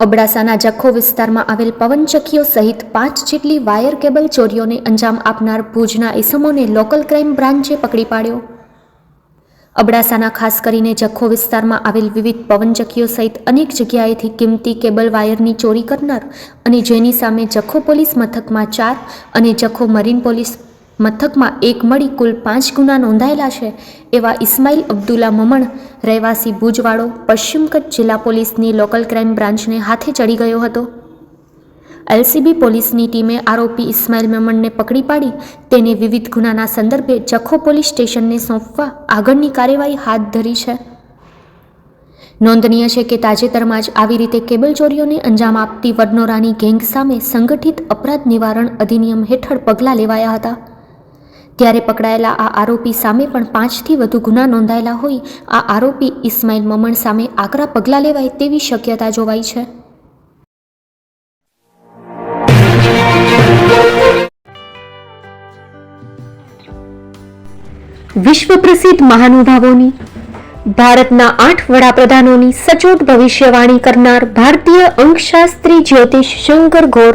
અબડાસાના જખો વિસ્તારમાં આવેલ પવનચક્કીઓ સહિત પાંચ જેટલી વાયર કેબલ ચોરીઓને અંજામ આપનાર ભુજના ઇસમોને લોકલ ક્રાઇમ બ્રાન્ચે પકડી પાડ્યો. અબડાસાના ખાસ કરીને જખો વિસ્તારમાં આવેલ વિવિધ પવનચક્કીઓ સહિત અનેક જગ્યાએથી કિંમતી કેબલ વાયરની ચોરી કરનાર અને જેની સામે જખો પોલીસ મથકમાં ચાર અને જખો મરીન પોલીસ મથકમાં એક મળી કુલ પાંચ ગુના નોંધાયેલા છે. એવા ઇસ્માઇલ અબ્દુલ્લા મમણ, રહેવાસી ભુજવાડો પશ્ચિમ કચ્છ જિલ્લા પોલીસની લોકલ ક્રાઇમ બ્રાન્ચને હાથે ચડી ગયો હતો. એલસીબી પોલીસની ટીમે આરોપી ઇસ્માઇલ મેમણને પકડી પાડી, તેને વિવિધ ગુનાના સંદર્ભે જખો પોલીસ સ્ટેશનને સોંપવા આગળની કાર્યવાહી હાથ ધરી છે. નોંધનીય છે કે તાજેતરમાં જ આવી રીતે કેબલ ચોરીઓને અંજામ આપતી વડનોરાની ગેંગ સામે સંગઠિત અપરાધ નિવારણ અધિનિયમ હેઠળ પગલાં લેવાયા હતા. ત્યારે પકડાયેલા આ આરોપી સામે પણ પાંચથી વધુ ગુના નોંધાયેલા હોય, આ આરોપી ઇસ્માઇલ મમણ સામે આકરા પગલાં લેવાય તેવી શક્યતા જોવાઈ છે. વિશ્વ પ્રસિદ્ધ મહાનુભાવોની, ભારતના આઠ વડાપ્રધાનોની સચોટ ભવિષ્યવાણી કરનાર ભારતીય અંકશાસ્ત્રી જ્યોતિષ શંકર ઘોર